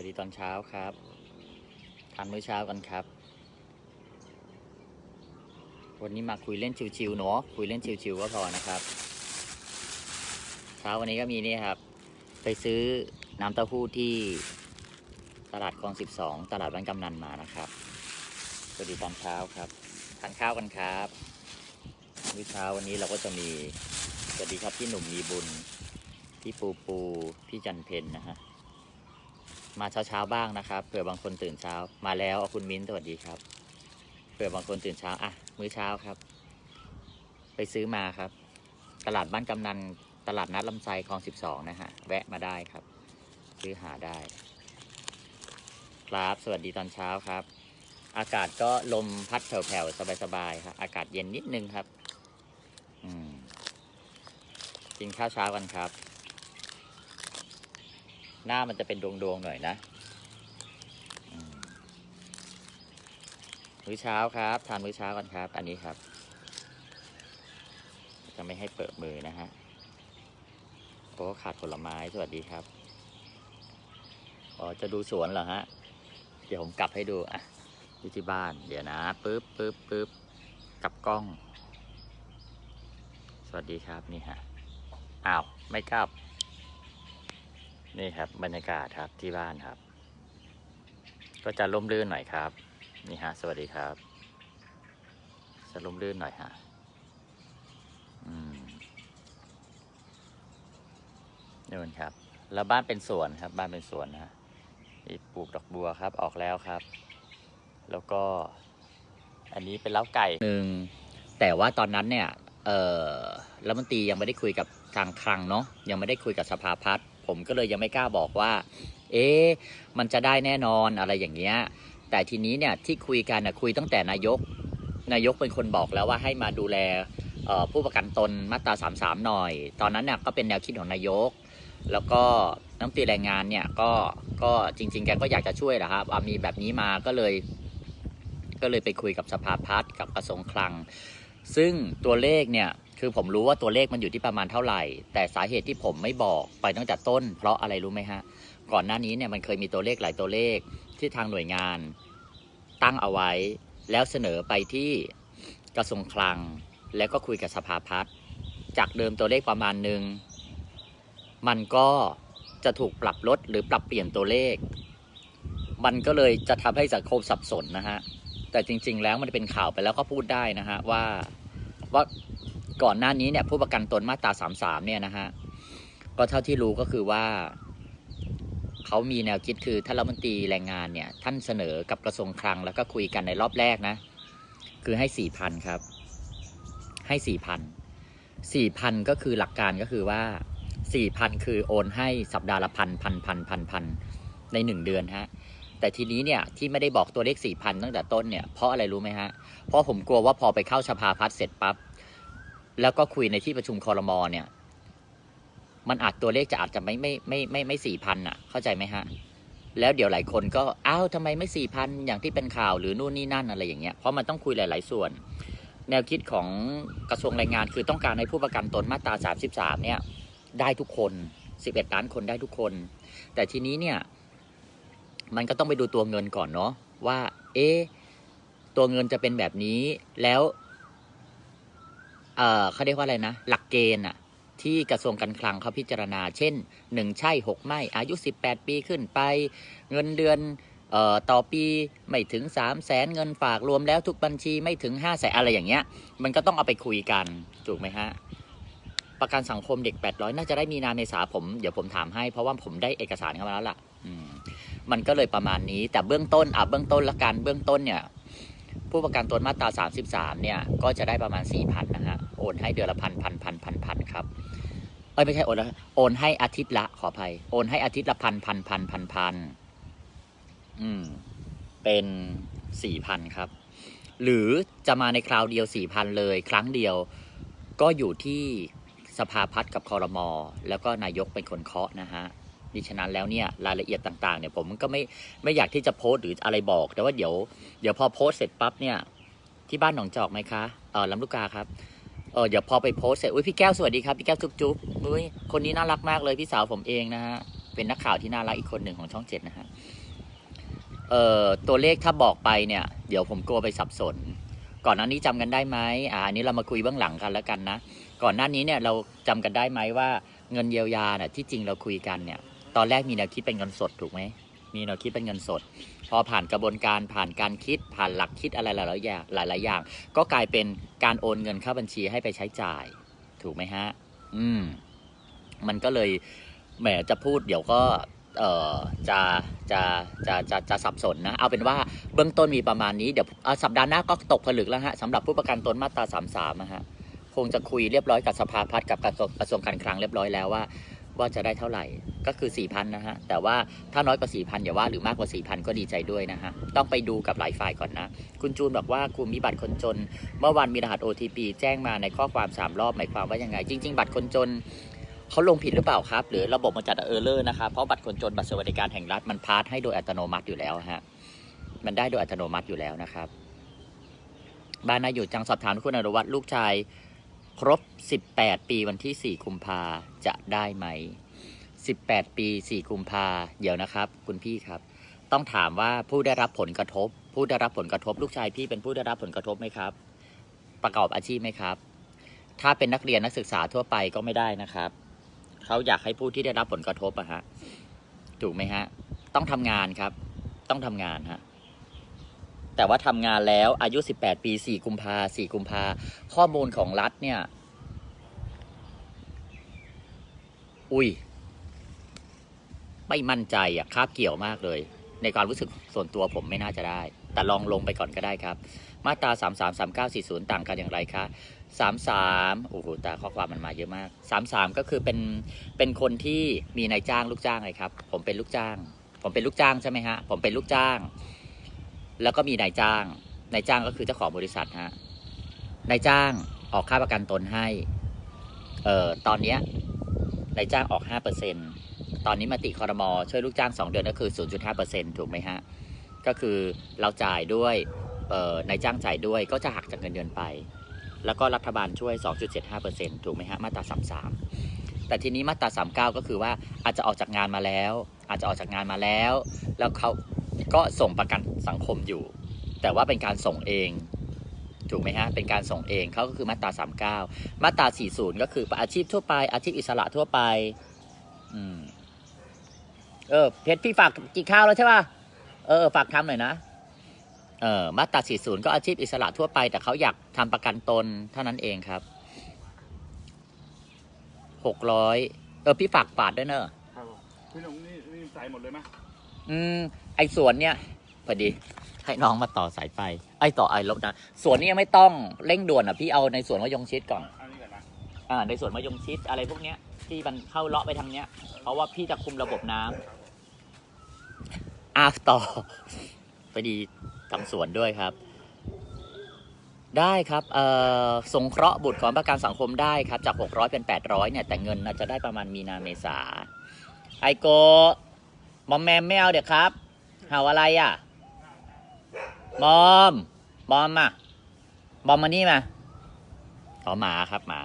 วัสดีตอนเช้าครับทานมื้อเช้ากันครับ วันนี้มาคุยเล่นชิวๆเนาะคุยเล่นชิวๆก็พอนะครับ เช้าวันนี้ก็มีนี่ครับ ไปซื้อน้ำเต้าหู้ที่ตลาดคลอง12ตลาดบ้านกำนันมานะครับสวัสดีตอนเช้าครับทานข้าวกันครับมื้อเช้าวันนี้เราก็จะมีสวัสดีครับพี่หนุ่มมีบุญ พี่ปูปู พี่จันเพนนะฮะ มาเช้าเช้าๆบ้างนะครับเผื่อบางคนตื่นเช้ามาแล้วคุณมิ้นสวัสดีครับเผื่อบางคนตื่นเช้าอะมื้อเช้าครับ ไปซื้อมาครับ ตลาดบ้านกำนันตลาดนัดลำไส้คลองสิบสองนะฮะแวะมาได้ครับ ซื้อหาได้ ครับสวัสดีตอนเช้าครับ อากาศก็ลมพัดแผ่วๆสบายๆครับ อากาศเย็นนิดนึงครับ อืมกินข้าวเช้ากันครับ หน้ามันจะเป็นดวงๆหน่อยนะมมื้อเช้าครับ ทานมื้อเช้ากันครับ อันนี้ครับ จะไม่ให้เปิดมือนะฮะโอ้ขาดผลไม้สวัสดีครับอ๋อจะดูสวนเหรอฮะ เดี๋ยวผมกลับให้ดูอะอยู่ที่บ้าน เดี๋ยวนะปึ๊บปึ๊บปึ๊บกลับกล้อง สวัสดีครับนี่ฮะอ้าว ไม่กลับ นี่ครับบรรยากาศครับที่บ้านครับ ก็จะร่มรื่นหน่อยครับ นี่ฮะ สวัสดีครับ จะร่มรื่นหน่อยฮะอืมนู่นครับ แล้วบ้านเป็นสวนครับ บ้านเป็นสวนนะฮะปลูกดอกบัวครับออกแล้วครับ แล้วก็ อันนี้เป็นเล้าไก่หนึ่งแต่ว่าตอนนั้นเนี่ยเออรัฐมนตรียังไม่ได้คุยกับทางคลังเนาะยังไม่ได้คุยกับสภาพัฒน์ ผมก็เลยยังไม่กล้าบอกว่า เอ๊ะมันจะได้แน่นอนอะไรอย่างเงี้ย แต่ทีนี้เนี่ยที่คุยกันนะคุยตั้งแต่นายก นายกเป็นคนบอกแล้วว่าให้มาดูแลผู้ประกันตนมาตรา 33 หน่อย ตอนนั้นน่ยก็เป็นแนวคิดของนายก แล้วก็น้ำตีแรงงานเนี่ยก็ก็จริง ๆ แกก็อยากจะช่วยแหละครับมีแบบนี้มาก็เลย ก็เลยไปคุยกับสภาพัฒน์กับกระทรวงคลัง ซึ่งตัวเลขเนี่ย คือผมรู้ว่าตัวเลขมันอยู่ที่ประมาณเท่าไหร่ แต่สาเหตุที่ผมไม่บอกไปตั้งแต่ต้น เพราะอะไรรู้ไหมฮะ ก่อนหน้านี้เนี่ยมันเคยมีตัวเลขหลายตัวเลขที่ทางหน่วยงานตั้งเอาไว้ แล้วเสนอไปที่กระทรวงคลัง แล้วก็คุยกับสภาพัฒน์จากเดิมตัวเลขประมาณหนึ่งมันก็จะถูกปรับลดหรือปรับเปลี่ยนตัวเลข มันก็เลยจะทำให้สังคมสับสนนะฮะ แต่จริง ๆ แล้วมันเป็นข่าวไปแล้วก็พูดได้นะฮะว่าว่า ก่อนหน้านี้เนี่ยผู้ประกันตนมาตราสามสามเนี่ยนะฮะก็เท่าที่รู้ก็คือว่าเขามีแนวคิดคือท่านรัฐมนตรีแรงงานเนี่ยท่านเสนอกับกระทรวงคลังแล้วก็คุยกันในรอบแรกนะ คือให้สี่พันครับ ให้สี่พันสี่พันก็คือหลักการก็คือว่าสี่พันคือโอนให้สัปดาห์ละพันพันพันพันพันในหนึ่งเดือนฮะแต่ทีนี้เนี่ยที่ไม่ได้บอกตัวเลขสี่พันตั้งแต่ต้นเนี่ยเพราะอะไรรู้ไหมฮะเพราะผมกลัวว่าพอไปเข้าสภาพัฒน์เสร็จปั๊บ แล้วก็คุยในที่ประชุมคอรมอเนี่ย มันอาจตัวเลขจะอาจจะไม่ไม่ไม่ไม่ไม่สี่พันอะ เข้าใจไหมฮะ แล้วเดี๋ยวหลายคนก็อ้าวทำไมไม่สี่พันอย่างที่เป็นข่าวหรือนู่นนี่นั่นอะไรอย่างเงี้ยเพราะมันต้องคุยหลาย ๆ ส่วน แนวคิดของกระทรวงแรงงาน คือต้องการให้ผู้ประกันตนมาตราสามสิบสามเนี่ย ได้ทุกคนสิบเอ็ดล้านคนได้ทุกคน แต่ทีนี้เนี่ย มันก็ต้องไปดูตัวเงินก่อนเนาะว่า เอ๊ะตัวเงินจะเป็นแบบนี้แล้ว เอ่อเขาเรียกว่าอะไรนะ หลักเกณฑ์อะที่กระทรวงการคลังเขาพิจารณา เช่นหนึ่งใช่หกไม่ อายุ 18 ปีขึ้นไป เงินเดือนเอ่อต่อปีไม่ถึง 3 0 0แสนเงินฝากรวมแล้วทุกบัญชีไม่ถึง5แสนอะไรอย่างเงี้ย มันก็ต้องเอาไปคุยกัน ถูกไหมฮะ ประกันสังคมเด็ก 800 น่าจะได้มีนาเมษาผม เดี๋ยวผมถามให้ เพราะว่าผมได้เอกสารเข้ามาแล้วล่ะมมันก็เลยประมาณนี้ แต่เบื้องต้นอะเบื้องต้นละกันเบื้องต้นเนี่ย ผู้ประกันตนมาตรา 33 เนี่ย ก็จะได้ประมาณ 4,000นะฮะ โอนให้เดือนละพันพันพันพันพันครับเอ้ยไม่ใช่โอนละโอนให้อาทิตย์ละขออภัย โอนให้อาทิตย์ละพันพันพันพันพันอืมเป็น4,000ครับ หรือจะมาในคราวเดียว4,000เลย ครั้งเดียวก็อยู่ที่สภาพัฒน์กับคอรมอแล้วก็นายกเป็นคนเคาะนะฮะดิฉะนั้นแล้วเนี่ยรายละเอียดต่างๆเนี่ยผมก็ไม่ไม่อยากที่จะโพสต์หรืออะไรบอก แต่ว่าเดี๋ยวเดี๋ยวพอโพสต์เสร็จปั๊บเนี่ยที่บ้านหนองจอกไหมคะเออลำลูกกาครับ ออเดี๋ยวพอไปโพสเสร็จอุ้ยพี่แก้วสวัสดีครับพี่แก้วจุ๊บจุ๊บอุ้ยคนนี้น่ารักมากเลยพี่สาวผมเองนะฮะเป็นนักข่าวที่น่ารักอีกคนหนึ่งของช่องเจ็ดนะฮะเอ่อตัวเลขถ้าบอกไปเนี่ย เดี๋ยวผมกลัวไปสับสน ก่อนหน้านี้จำกันได้ไหมอ่าอันนี้เรามาคุยเบื้องหลังกันแล้วกันนะก่อนหน้านี้เนี่ยเราจำกันได้ไหมว่าเงินเยียวยาน่ะที่จริงเราคุยกันเนี่ย ตอนแรกมีแนวคิดเป็นเงินสดถูกไหม มีแนวคิดเป็นเงินสด พอผ่านกระบวนการผ่านการคิดผ่านหลักคิดอะไรหลายๆอย่างหลายๆอย่าง ก็กลายเป็นการโอนเงินเข้าบัญชีให้ไปใช้จ่าย ถูกไหมฮะ อืม มันก็เลยแหมจะพูดเดี๋ยวก็เอ่อจะจะจะจะจะสับสนนะ เอาเป็นว่าเบื้องต้นมีประมาณนี้เดี๋ยวสัปดาห์หน้าก็ตกผลึกแล้วฮะสำหรับผู้ประกันตนมาตราสามสามนะฮะคงจะคุยเรียบร้อยกับสภาพัฒน์กับกระทรวงการคลังเรียบร้อยแล้วว่า ว่าจะได้เท่าไหร่ก็คือ4ี่พันนะฮะ แต่ว่าถ้าน้อยกว่า4ี่พันอย่าว่าหรือมากกว่า4ี่พันก็ดีใจด้วยนะฮะ ต้องไปดูกับหลายฝ่ายก่อนนะ คุณจูนบอกว่าคุณมีบัตรคนจน เมื่อวันมีรหัส OTP แจ้งมาในข้อความ 3 รอบ หมายความว่ายังไง จริง ๆ บัตรคนจนเขาลงผิดหรือเปล่าครับ หรือระบบมันจัดเออร์เลอร์นะครับเพราะบัตรคนจนบัตรสวัสดิการแห่งรัฐมันพาสให้โดยอัตโนมัติอยู่แล้วฮะ มันได้โดยอัตโนมัติอยู่แล้วนะครับ บ้านนายอยู่จังสอบถามคุณอนุวัฒน์ลูกชาย ครบ 18 ปีวันที่ 4 กุมภาจะได้ไหม 18 ปี 4 กุมภาเดี๋ยวนะครับ คุณพี่ครับ ต้องถามว่าผู้ได้รับผลกระทบ ผู้ได้รับผลกระทบ ลูกชายพี่เป็นผู้ได้รับผลกระทบไหมครับ ประกอบอาชีพไหมครับ ถ้าเป็นนักเรียนนักศึกษาทั่วไปก็ไม่ได้นะครับเขาอยากให้ผู้ที่ได้รับผลกระทบอะฮะถูกไหมฮะ ต้องทำงานครับ ต้องทำงานฮะ แต่ว่าทำงานแล้วอายุ 18 ปี 4 กุมภา4กุมภาข้อมูลของรัฐเนี่ย อุ้ย ไม่มั่นใจอะคาบเกี่ยวมากเลย ในความรู้สึกส่วนตัวผมไม่น่าจะได้ แต่ลองลงไปก่อนก็ได้ครับ มาตรา 3 3 3 9 4 0 ต่างกันอย่างไรคะ33โอ้โหแต่ข้อความมันมาเยอะมาก 33 ก็คือเป็นเป็นคนที่มีนายจ้างลูกจ้างไงครับ ผมเป็นลูกจ้าง ผมเป็นลูกจ้างใช่ไหมฮะ ผมเป็นลูกจ้าง แล้วก็มีนายจ้าง นายจ้างก็คือเจ้าของบริษัทฮะ นายจ้างออกค่าประกันตนให้ เอ่อ ตอนเนี้ยนายจ้างออก5%ตอนนี้มติคอรมอช่วยลูกจ้าง2เดือนก็คือ0.5%ถูกไหมฮะ ก็คือเราจ่ายด้วย เอ่อ นายจ้างจ่ายด้วยก็จะหักจากเงินเดือนไป แล้วก็รัฐบาลช่วย 2.75%ถูกไหมฮะ มาตรา 33 แต่ทีนี้มาตรา 39 ก็คือว่าอาจจะออกจากงานมาแล้ว อาจจะออกจากงานมาแล้ว แล้วเขา ก็ส่งประกันสังคมอยู่ แต่ว่าเป็นการส่งเองถูกไหมฮะ เป็นการส่งเองเขาก็คือมาตรา 39 มาตรา 40 ก็คืออาชีพทั่วไป อาชีพอิสระทั่วไป อืม เออ เพชรพี่ฝากกินข้าวแล้วใช่ป่ะ เออ ฝากทำหน่อยนะ เออ มาตรา 40 ก็อาชีพอิสระทั่วไป แต่เขาอยากทำประกันตนเท่านั้นเองครับ 600 เออ พี่ฝากปาดด้วยเนอะครับพี่หนุ่มนี่นี่ใส่หมดเลยไหม อืม ไอ้สวนเนี่ยพอดี ให้น้องมาต่อสายไฟ ไอ้ต่อไอ้ลบนะสวนนี่ยังไม่ต้องเร่งด่วนอะพี่เอาในสวนมะยงชิดก่อนอันนี้ก่อนนะอ่า ในสวนมะยงชิดอะไรพวกเนี้ยที่มันเข้าเลาะไปทางเนี้ย เพราะว่าพี่จะคุมระบบน้ำอะต่อพอดีทำสวนด้วยครับ ได้ครับเอ่อสงเคราะห์บุตรของประกันสังคมได้ครับ จาก 600 เป็น 800 เนี่ย แต่เงินน่าจะได้ประมาณมีนาเมษาไอโก มอมแมมไม่เอาเดี๋ยวครับเห่าอะไรอะมอมมอมอะมอมมานี่มาอ๋อหมาครับหมา